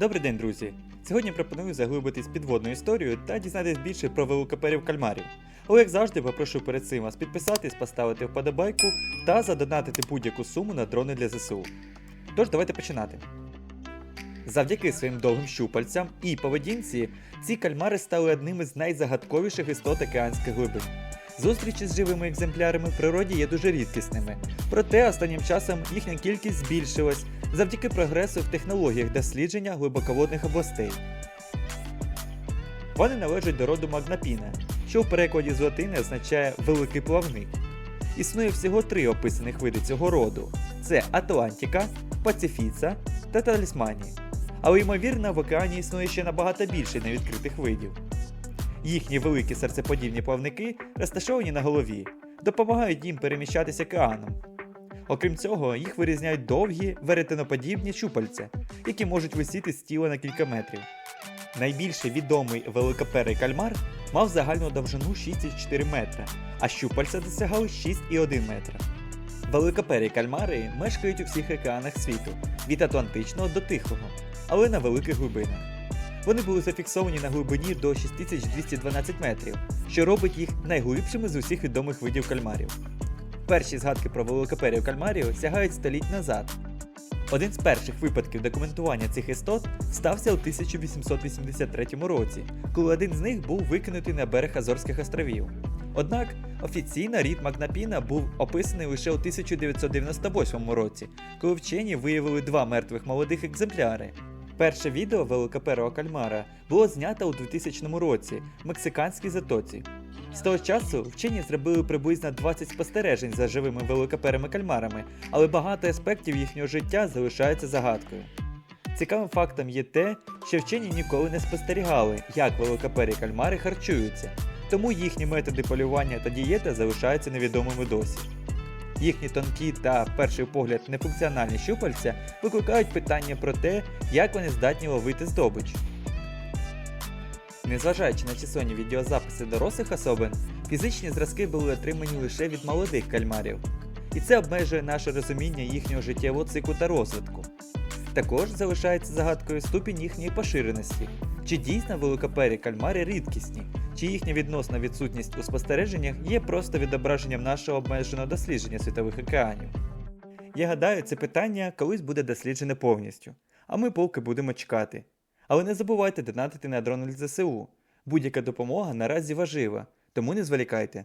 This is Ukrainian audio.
Добрий день, друзі! Сьогодні пропоную заглибитись підводну історію та дізнатись більше про великоперів кальмарів. Але як завжди, попрошу перед цим вас підписатись, поставити вподобайку та задонатити будь-яку суму на дрони для ЗСУ. Тож давайте починати. Завдяки своїм довгим щупальцям і поведінці, ці кальмари стали одним із найзагадковіших істот океанських глибин. Зустрічі з живими екземплярами в природі є дуже рідкісними, проте останнім часом їхня кількість збільшилась завдяки прогресу в технологіях дослідження глибоководних областей. Вони належать до роду магнапіна, що в перекладі з латини означає великий плавник. Існує всього три описаних види цього роду: це Атлантика, Пацифіца та Талісманія. Але ймовірно, в океані існує ще набагато більше невідкритих видів. Їхні великі серцеподібні плавники розташовані на голові, допомагають їм переміщатися океаном. Окрім цього, їх вирізняють довгі веретеноподібні щупальця, які можуть висіти з тіла на кілька метрів. Найбільший відомий великоперий кальмар мав загальну довжину 6,4 метра, а щупальця досягали 6,1 метра. Великопері кальмари мешкають у всіх океанах світу, від Атлантичного до Тихого, але на великих глибинах. Вони були зафіксовані на глибині до 6212 метрів, що робить їх найглибшими з усіх відомих видів кальмарів. Перші згадки про великоперів кальмарів сягають століть назад. Один з перших випадків документування цих істот стався у 1883 році, коли один з них був викинутий на берег Азорських островів. Однак офіційно рід Магнапіна був описаний лише у 1998 році, коли вчені виявили два мертвих молодих екземпляри. Перше відео великоперого кальмара було знято у 2000 році в мексиканській затоці. З того часу вчені зробили приблизно 20 спостережень за живими великоперими кальмарами, але багато аспектів їхнього життя залишаються загадкою. Цікавим фактом є те, що вчені ніколи не спостерігали, як великопері кальмари харчуються, тому їхні методи полювання та дієта залишаються невідомими досі. Їхні тонкі та, перший погляд, нефункціональні щупальця викликають питання про те, як вони здатні ловити здобич. Незважаючи на численні відеозаписи дорослих особин, фізичні зразки були отримані лише від молодих кальмарів, і це обмежує наше розуміння їхнього життєвого циклу та розвитку. Також залишається загадкою ступінь їхньої поширеності, чи дійсно великопері кальмари рідкісні, чи їхня відносна відсутність у спостереженнях є просто відображенням нашого обмеженого дослідження світових океанів. Я гадаю, це питання колись буде досліджене повністю, а ми поки будемо чекати. Але не забувайте донатити на дрон ЗСУ. Будь-яка допомога наразі важлива, тому не зволікайте.